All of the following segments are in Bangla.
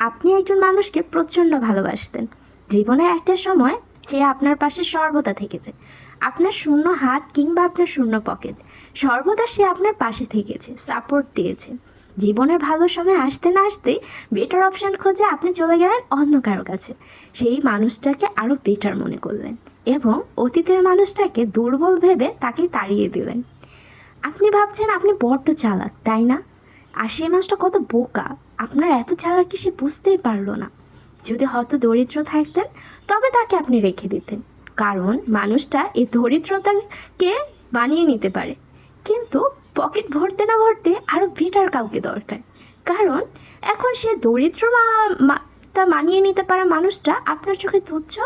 আপনি একজন মানুষকে প্রচণ্ড ভালোবাসতেন। জীবনের একটা সময় সে আপনার পাশে সর্বদা থেকেছে। আপনার শূন্য হাত কিংবা আপনার শূন্য পকেট, সর্বদা সে আপনার পাশে থেকেছে সাপোর্ট দিয়েছে। জীবনের ভালো সময় আসতে না আসতেই বেটার অপশান খোঁজে আপনি চলে গেলেন অন্য কারও কাছে। সেই মানুষটাকে আরও বেটার মনে করলেন এবং অতীতের মানুষটাকে দুর্বল ভেবে তাকে তাড়িয়ে দিলেন। আপনি ভাবছেন আপনি বড্ড চালাক, তাই না? আর সেই মানুষটা কত বোকা। আপনার এত চালাকি সে বুঝতেই পারল না। যদি হয়তো দরিদ্র থাকতেন, তবে তাকে আপনি রেখে দিতেন। কারণ মানুষটা এই দরিদ্রতাকে বানিয়ে নিতে পারে। কিন্তু পকেট ভরতে না ভরতে আরও বেটার কাউকে দরকার। কারণ এখন সে দরিদ্র তা মানিয়ে নিতে পারা মানুষটা আপনার চোখে তুচ্ছ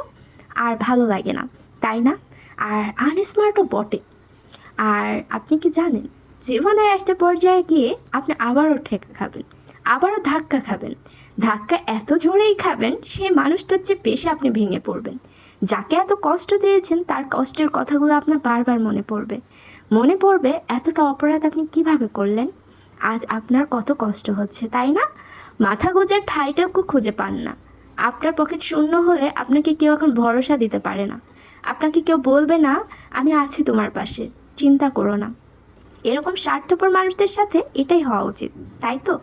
আর ভালো লাগে না। তাই না? আর আনস্মার্টও বটে। আর আপনি কি জানেন জীবনের একটা পর্যায়ে গিয়ে আপনি আবারও ঠেকা খাবেন, আবারও ধাক্কা খাবেন। ধাক্কা এত জোরেই খাবেন, সেই মানুষটার চেয়ে বেশি আপনি ভেঙে পড়বেন। যাকে এত কষ্ট দিয়েছেন, তার কষ্টের কথাগুলো আপনার বারবার মনে পড়বে। মনে পড়বে এতটা অপরাধ আপনি কীভাবে করলেন? আজ আপনার কত কষ্ট হচ্ছে, তাই না? মাথা গোজার ঠাইটাও খুঁজে পান না। আপনার পকেট শূন্য হলে আপনাকে কেউ এখন ভরসা দিতে পারে না। আপনাকে কেউ বলবে না, আমি আছি তোমার পাশে, চিন্তা করো না। এরকম স্বার্থপর মানুষদের সাথে এটাই হওয়া উচিত, তাই তো?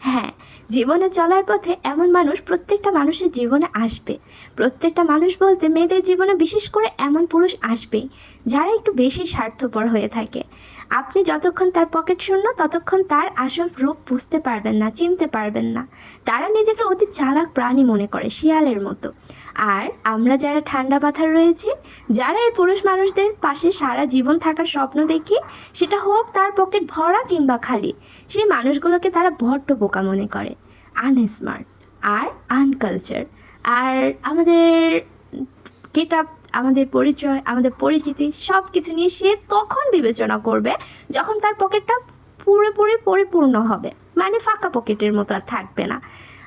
হ্যাঁ জীবনে চলার পথে এমন মানুষ প্রত্যেকটা মানুষের জীবনে আসবে। প্রত্যেকটা মানুষ বলতে মেয়েদের জীবনে বিশেষ করে এমন পুরুষ আসবেই, যারা একটু বেশি স্বার্থপর হয়ে থাকে। আপনি যতক্ষণ তার পকেট শূন্য, ততক্ষণ তার আসল রূপ বুঝতে পারবেন না, চিনতে পারবেন না। তারা নিজেকে অতি চালাক প্রাণী মনে করে, শিয়ালের মতো। আর আমরা যারা ঠান্ডা মাথার রয়েছি, যারা এই পুরুষ মানুষদের পাশে সারা জীবন থাকার স্বপ্ন দেখি, সেটা হোক তার পকেট ভরা কিংবা খালি, সেই মানুষগুলোকে তারা বড্ড বোকা মনে করে। আনস্মার্ট আর আনকালচার আর আমাদের গেট আপ আমাদের পরিচয়, আমাদের পরিচিতি সব কিছু নিয়ে সে তখন বিবেচনা করবে যখন তার পকেটটা পুরোপুরি পরিপূর্ণ হবে। মানে ফাঁকা পকেটের মতো আর থাকবে না।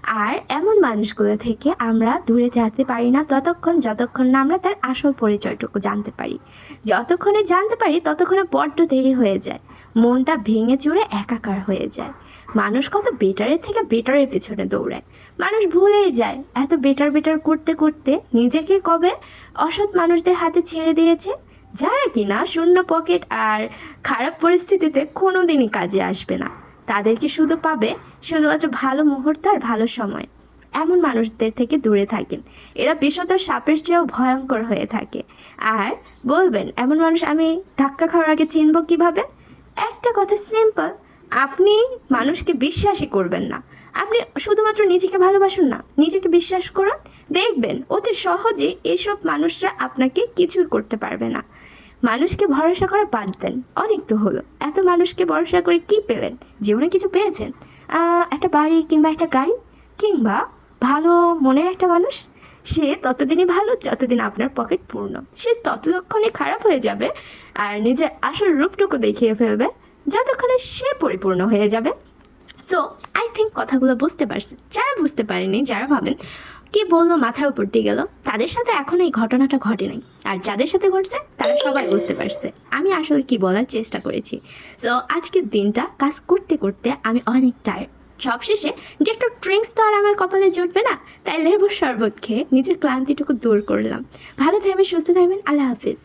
আর এমন মানুষগুলো থেকে আমরা দূরে যেতে পারি না ততক্ষণ, যতক্ষণ না আমরা তার আসল পরিচয়টুকু জানতে পারি। যতক্ষণে জানতে পারি, ততক্ষণে বড্ড দেরি হয়ে যায়। মনটা ভেঙে চুরে একাকার হয়ে যায়। মানুষ কত বেটারের থেকে বেটারের পেছনে দৌড়ায়। মানুষ ভুলেই যায়। এত বেটার বেটার করতে করতে নিজেকে কবে অসৎ মানুষদের হাতে ছেড়ে দিয়েছে? যারা কিনা শূন্য পকেট আর খারাপ পরিস্থিতিতে কোনো দিনই কাজে আসবে না। তাদেরকে শুধু পাবে? শুধুমাত্র ভালো মুহূর্ত আর ভালো সময়। এমন মানুষদের থেকে দূরে থাকেন। এরা বিশত সাপের চেয়েও ভয়ঙ্কর হয়ে থাকে। আর বলবেন, এমন মানুষ আমি ধাক্কা খাওয়ার আগে চিনব কীভাবে? একটা কথা সিম্পল আপনি মানুষকে বিশ্বাসই করবেন না। আপনি শুধুমাত্র নিজেকে ভালোবাসুন না, নিজেকে বিশ্বাস করুন। দেখবেন, অতি সহজে এসব মানুষরা আপনাকে কিছুই করতে পারবে না। মানুষকে ভরসা করা বাদ দেন। অনেক তো হলো। এত মানুষকে ভরসা করে কি পেলেন? জীবনে কিছু পেয়েছেন? একটা বাড়ি কিংবা একটা গাড়ি কিংবা ভালো মনের একটা মানুষ? সে ততদিনই ভালো যতদিন আপনার পকেট পূর্ণ। সে ততক্ষণে খারাপ হয়ে যাবে আর নিজের আসল রূপটুকু দেখিয়ে ফেলবে, যতক্ষণে সে পরিপূর্ণ হয়ে যাবে। সো আই থিঙ্ক কথাগুলো বুঝতে পারছেন যারা বুঝতে পারেনি, যারা ভাবেন কি বলল মাথার উপর দিয়ে গেল। তাদের সাথে এখন এই ঘটনাটা ঘটেনি আর যাদের সাথে ঘটছে, তারা সবাই বুঝতে পারছে। আমি আসলে কি বলার চেষ্টা করেছি। সো আজকের দিনটা কাজ করতে করতে আমি অনেক টায়ার্ড সবশেষে একটু ড্রিঙ্কস তো আর আমার কপালে জুটবে না। তাই লেবুর শরবত খেয়ে নিজের ক্লান্তিটুকু দূর করলাম। ভালো থাকবেন, সুস্থ থাকবেন। আল্লাহ হাফিজ।